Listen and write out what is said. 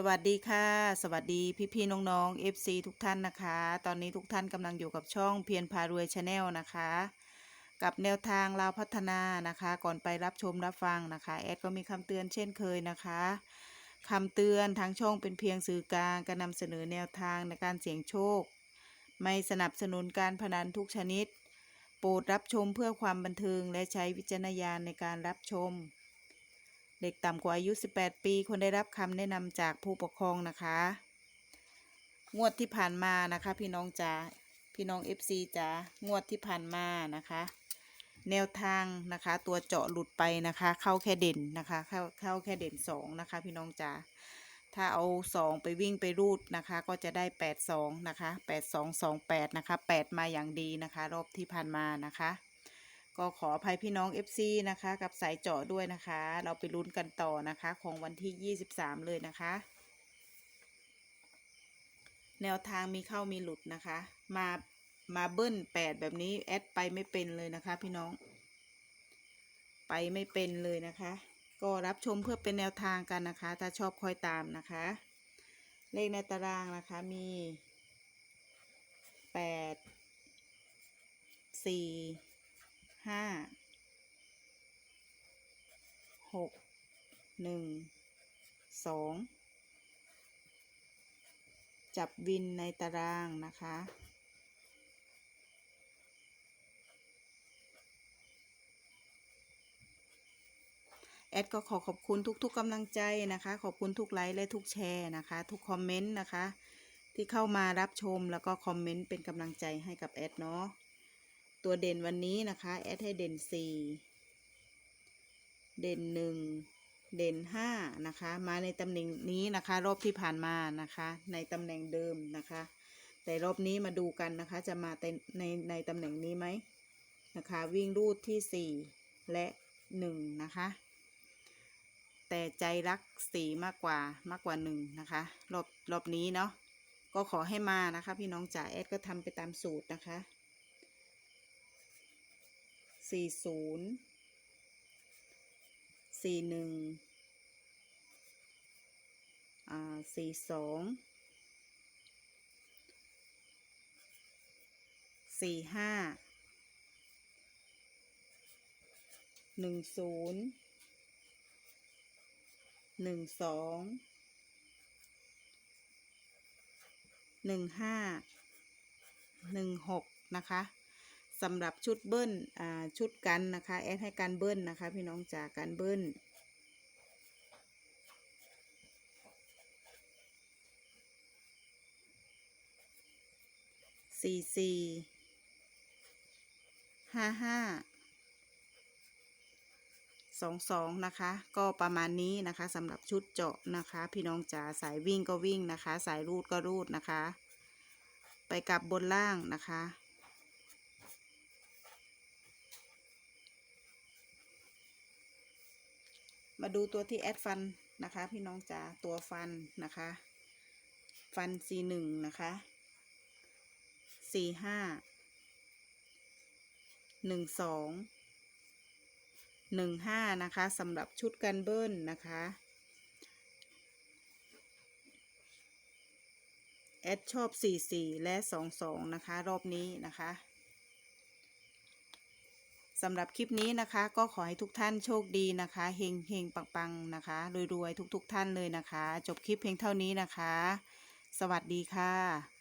สวัสดีค่ะ สวัสดีพี่พี่ๆน้องๆ FC ทุกท่านนะคะ ตอนนี้ทุกท่านกำลังอยู่กับช่องเพียรพารวยชาแนลนะคะ กับแนวทางเราวพัฒนานะคะ ก่อนไปรับชมรับฟังนะคะ แอดก็มีคำเตือนเช่นเคยนะคะคำเตือนทางช่องเป็นเพียงสื่อกลางการนำเสนอแนวทางในการเสี่ยงโชค ไม่สนับสนุนการพนันทุกชนิด โปรดรับชมเพื่อความบันเทิงและใช้วิจารณญาณในการรับชม เด็กต่ำกว่าอายุ 18 ปีควรได้รับคำแนะนำจากผู้ปกครองนะคะ งวดที่ผ่านมานะคะ พี่น้องจ๋าพี่น้อง FC จ๋างวดที่ผ่านมานะคะ แนวทางนะคะ ตัวเจาะหลุดไปนะคะ เข้าแค่เด่นนะคะเข้าเข้าแค่เด่นสองนะคะ พี่น้องจ๋าถ้าเอาสองไปวิ่งไปรูดนะคะ ก็จะได้แปดสองนะคะแปดสองสองแปดนะคะแปดมาอย่างดีนะคะ รอบที่ผ่านมานะคะ ก็ขออภัยพี่น้อง FC นะคะ กับสายเจาะด้วยนะคะ เราไปลุ้นกันต่อนะคะ ของวันที่ 23 เลยนะคะ แนวทางมีเข้ามีหลุดนะคะ มามาเบิ้ลแปดแบบนี้แอดไปไม่เป็นเลยนะคะ พี่น้อง ไปไม่เป็นเลยนะคะ ก็รับชมเพื่อเป็นแนวทางกันนะคะ ถ้าชอบคอยตามนะคะ เลขในตารางนะคะมีแปดสี่ ห้าหกหนึ่งสองจับวินในตารางนะคะ แอดก็ขอขอบคุณทุกๆกำลังใจนะคะ ขอบคุณทุกไลค์และทุกแชร์นะคะ ทุกคอมเมนต์นะคะ ที่เข้ามารับชมแล้วก็คอมเมนต์เป็นกำลังใจให้กับแอดเนาะ ตัวเด่นวันนี้นะคะ แอดให้เด่นสี่เด่นหนึ่งเด่นห้านะคะ มาในตำแหน่งนี้นะคะ รอบที่ผ่านมานะคะ ในตำแหน่งเดิมนะคะ แต่รอบนี้มาดูกันนะคะ จะมาในในในตำแหน่งนี้ไหมนะคะ วิ่งรูดที่สี่และหนึ่งนะคะ แต่ใจรักสี่มากกว่ามากกว่าหนึ่งนะคะ รอบรอบนี้เนาะก็ขอให้มานะคะ พี่น้องจ๋าแอดก็ทำไปตามสูตรนะคะ สี่ศูนย์สี่หนึ่งอ่าสี่สองสี่ห้าหนึ่งศูนย์หนึ่งสองหนึ่งห้าหนึ่งหกนะคะ สำหรับชุดเบิ้ลอ่าชุดกันนะคะแอดให้การเบิ้ลนะคะ พี่น้องจากการเบิ้ลสี่สี่ห้าห้าสองสองนะคะ ก็ประมาณนี้นะคะสำหรับชุดเจาะนะคะ พี่น้องจ๋าสายวิ่งก็วิ่งนะคะ สายรูดก็รูดนะคะ ไปกลับบนล่างนะคะ มาดูตัวที่แอดฟันนะคะ พี่น้องจ๋าตัวฟันนะคะ ฟัน C หนึ่งนะคะ C ห้าหนึ่งสองหนึ่งห้านะคะสำหรับชุดกันเบิ้ลนะคะแอดชอบ 44 และ 22 นะคะ รอบนี้นะคะ สำหรับคลิปนี้นะคะ ก็ขอให้ทุกท่านโชคดีนะคะเฮงเฮงปังปังๆนะคะรวยๆทุกๆท่านเลยนะคะ จบคลิปเพียงเท่านี้นะคะ สวัสดีค่ะ